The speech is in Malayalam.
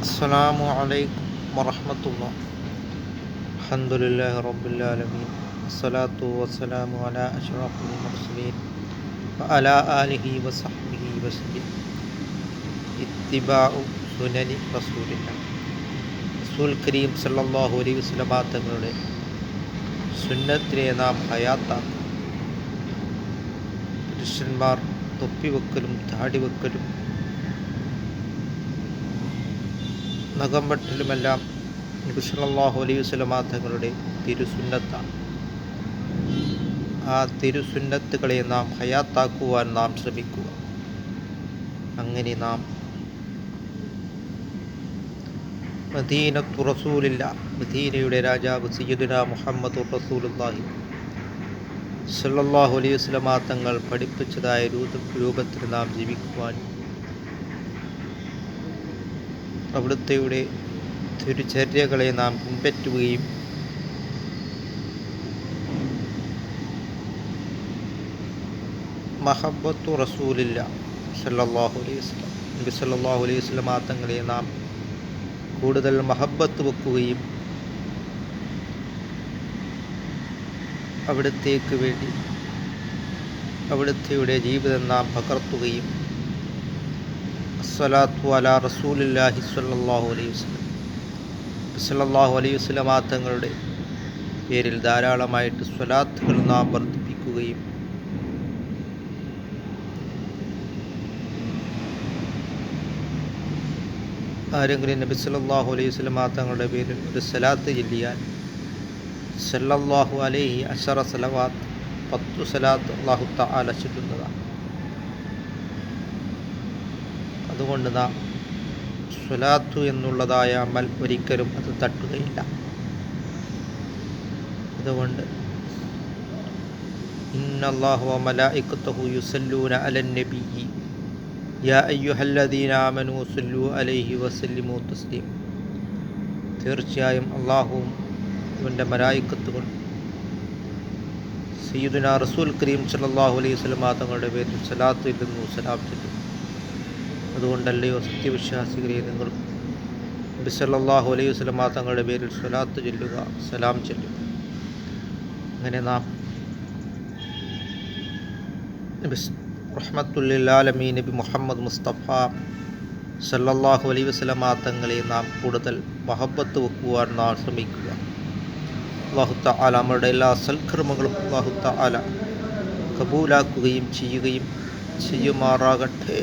അസ്സലാമു അലൈക്കും വറഹമത്തുള്ള അലഹമുല്ലാ റബുല്ലാലമീൻ അസ്സലാത്തു വസ്സലാമു അല അഷ്റഫുൽ മുർസലീൻ അല ആലിഹി വസഹ്ബിഹി വസ്ലിം ഇത്തിബാഉ സുനനി റസൂലില്ല റസൂൽ കരീം സല്ലാഹു അലൈ വസ്ലമാ തങ്ങളുടെ സുന്നത്തിനെ നാം ഹയാത്താക്കും. പുരുഷന്മാർ തൊപ്പിവെക്കലും താടിവെക്കലും നഖം വെട്ടലുമെല്ലാം അലൈ അലൈഹി തങ്ങളുടെ തിരുസുന്നത്താണ്. ആ തിരുസുന്നത്തുകളെ നാം ഹയാത്താക്കുവാൻ നാം ശ്രമിക്കുക. അങ്ങനെ നാം മദീനത്തു റസൂലില്ല മദീനയുടെ രാജാവ് സയ്യിദുന മുഹമ്മദ് റസൂലുല്ലാഹി സല്ലല്ലാഹു അലൈഹി വസല്ലമ തങ്ങൾ പഠിപ്പിച്ചതായ രൂപ രൂപത്തിൽ നാം ജീവിക്കുവാൻ അവിടുത്തെയുടെ തിരുചര്യകളെ നാം പിൻപറ്റുകയും മഹബത്തു റസൂലില്ല സല്ലല്ലാഹു അലൈഹി വസല്ലം. നബി സല്ലല്ലാഹു അലൈഹി വസല്ലമ തങ്ങളെ നാം കൂടുതൽ മഹബത്ത് വെക്കുകയും അവിടത്തേക്ക് വേണ്ടി അവിടുത്തെയുടെ ജീവിതം നാം പകർത്തുകയും അസ്സലാത്തു അല റസൂലില്ലാഹി സ്വല്ലല്ലാഹു അലൈഹി വസ്ലം സല്ലാഹു അലൈഹി വസല്ലമ തങ്ങളുടെ പേരിൽ ധാരാളമായിട്ട് സ്വലാത്തുകൾ നാം വർദ്ധിപ്പിക്കുകയും ആരെങ്കിലും നബി സല്ലാഹു അലൈഹി വസല്ലമ തങ്ങളുടെ പേരിൽ ഒരു സലാത്ത് ചൊല്ലിയാൽ സല്ലാഹു അലൈഹി അഷറ സലവാത്ത് പത്തു സലാത്ത് അള്ളാഹു തആല അതുകൊണ്ട് നാം സ്വലാത്തു എന്നുള്ളതായ അമൽ ഒരിക്കലും അത് തട്ടുകയില്ല. അതുകൊണ്ട് ഇന്നല്ലാഹു യുസല്ലൂന അയ്യുഹല്ലദീന അലൈഹി തസ്ലീം. തീർച്ചയായും അള്ളാഹുവും അവന്റെ മലായിക്കത്തുകൾ സയ്യിദുന റസൂൽ കരീം സല്ലല്ലാഹു അലൈഹി വസല്ലം തങ്ങളുടെ പേരിൽ സലാത്ത് ഇല്ലെന്നു സലാം ചൊല്ലും. അതുകൊണ്ടല്ലയോ സത്യവിശ്വാസികളെ നിങ്ങൾ നബി സല്ലല്ലാഹു അലൈഹി വസല്ലം തങ്ങളുടെ പേരിൽ സ്വലാത്ത് ചൊല്ലുക സലാം ചൊല്ലുക. അങ്ങനെ നാം റഹ്മത്തുല്ലാലമീ നബി മുഹമ്മദ് മുസ്തഫ സല്ലല്ലാഹു അലൈഹി വസ്ലമാ തങ്ങളെ നാം കൂടുതൽ മഹബത്ത് വെക്കുവാൻ നാം ശ്രമിക്കുക. അള്ളാഹു തആല നമ്മുടെ എല്ലാ സൽക്കർമ്മങ്ങളും അള്ളാഹു തആല കബൂലാക്കുകയും ചെയ്യുകയും ചെയ്യുമാറാകട്ടെ.